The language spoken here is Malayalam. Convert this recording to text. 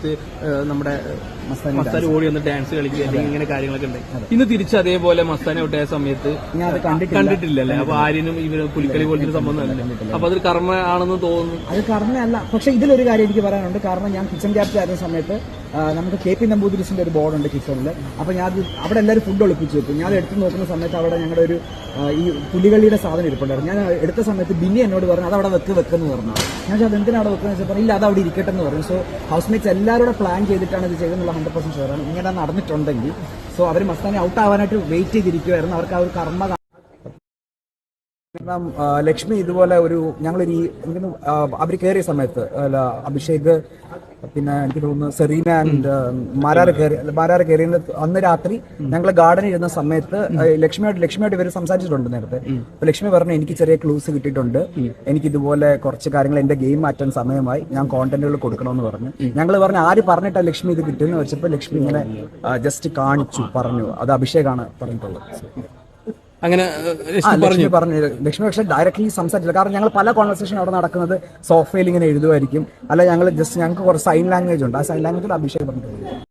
സമയത്ത് നമ്മുടെ മസ്താൻ ഓടി വന്ന് ഡാൻസ് കളിക്കുക അല്ലെങ്കിൽ ഇങ്ങനെ കാര്യങ്ങളൊക്കെ ഉണ്ട്. ഇന്ന് തിരിച്ച് അതേപോലെ മസ്താനെ ഔട്ടായ സമയത്ത് കണ്ടിട്ടില്ല. കണ്ടിട്ടില്ലല്ലേ അപ്പൊ ആര്യനും ഇവർ പുലിക്കളി പോലത്തെ സംഭവം അപ്പൊ അതൊരു കർമ്മ ആണെന്ന് തോന്നുന്നു. അത് കർമ്മയല്ല. പക്ഷെ ഇതിലൊരു കാര്യം എനിക്ക് പറയാനുണ്ട്. കാരണം ഞാൻ കിച്ചൺ ക്യാപ്റ്റൻ ആയിരുന്ന സമയത്ത് നമുക്ക് കെ പി നമ്പൂതിരിസിന്റെ ഒരു ബോർഡുണ്ട് കിച്ചണിൽ അപ്പൊ ഞാൻ അവിടെ എല്ലാവരും ഫുഡ് ഒളിപ്പിച്ചു വെക്കും. ഞാൻ എടുത്തു നോക്കുന്ന സമയത്ത് അവിടെ ഞങ്ങളുടെ ഒരു ഈ പുലികളിയുടെ സാധനം ഇരിപ്പുണ്ടായിരുന്നു. ഞാൻ എടുത്ത സമയത്ത് ബിന്നി എന്നോട് പറഞ്ഞു അത് അവിടെ വെക്ക് വെക്കെന്ന് പറഞ്ഞു. ഞാൻ അത് എന്തിനാണ് അവിടെ വെക്കുന്നത് പറഞ്ഞു ഇല്ല അത് അവിടെ ഇരിക്കട്ടെ എന്ന് പറഞ്ഞു. സോ ഹൗസ് മേറ്റ്സ് എല്ലാവരും കൂടെ പ്ലാൻ ചെയ്തിട്ടാണ് ഇത് ചെയ്തെന്നുള്ള ഹൺഡ്രഡ് പെർസെന്റ് ഷുവറാണ് ഇങ്ങനെ നടന്നിട്ടുണ്ടെങ്കിൽ സോ അവർ മസ്താനെ ഔട്ട് ആവാനായിട്ട് വെയിറ്റ് ചെയ്തിരിക്കുമായിരുന്നു അവർക്ക് ആ ഒരു കർമ്മ കാരണം ലക്ഷ്മി ഇതുപോലെ ഒരു ഞങ്ങളൊരു ഇങ്ങനെ അവർ കയറിയ സമയത്ത് അല്ല, അഭിഷേക് പിന്നെ എനിക്ക് തോന്നുന്നു സെറീന ആൻഡ് മാരാറ് കയറി മാരാറ് കയറിയ അന്ന് രാത്രി ഞങ്ങൾ ഗാർഡനിൽ ഇരുന്ന സമയത്ത് ലക്ഷ്മിയോട് ലക്ഷ്മിയോട് ഇവർ സംസാരിച്ചിട്ടുണ്ട് നേരത്തെ. അപ്പൊ ലക്ഷ്മി പറഞ്ഞു എനിക്ക് ചെറിയ ക്ലൂസ് കിട്ടിയിട്ടുണ്ട്. എനിക്ക് ഇതുപോലെ കുറച്ച് കാര്യങ്ങൾ എന്റെ ഗെയിം മാറ്റാൻ സമയമായി. ഞാൻ കോണ്ടന്റുകൾ കൊടുക്കണമെന്ന് പറഞ്ഞു. ഞങ്ങൾ പറഞ്ഞു ആര് പറഞ്ഞിട്ടാ ലക്ഷ്മി ഇത് കിട്ടുമെന്ന് വെച്ചപ്പോൾ ലക്ഷ്മി ഇങ്ങനെ ജസ്റ്റ് കാണിച്ചു പറഞ്ഞു. അത് അഭിഷേകാണ് പറഞ്ഞിട്ടുള്ളത്. അങ്ങനെ ലക്ഷ്മി പറഞ്ഞു. ലക്ഷ്മി പക്ഷേ ഡയറക്ട്ലി സംസാരിച്ചില്ല. കാരണം ഞങ്ങൾ പല കോൺവെർസേഷൻ അവിടെ നടക്കുന്നത് സോഫ്റ്റ്വെയർ ഇങ്ങനെ എഴുതുമായിരിക്കും അല്ല ഞങ്ങൾ ജസ്റ്റ് ഞങ്ങൾക്ക് കുറച്ച് സൈൻ ലാംഗ്വേജ് ഉണ്ട്. ആ സൈൻ ലാംഗ്വേജിൽ അഭിഷേക് പറഞ്ഞിട്ടുണ്ട്.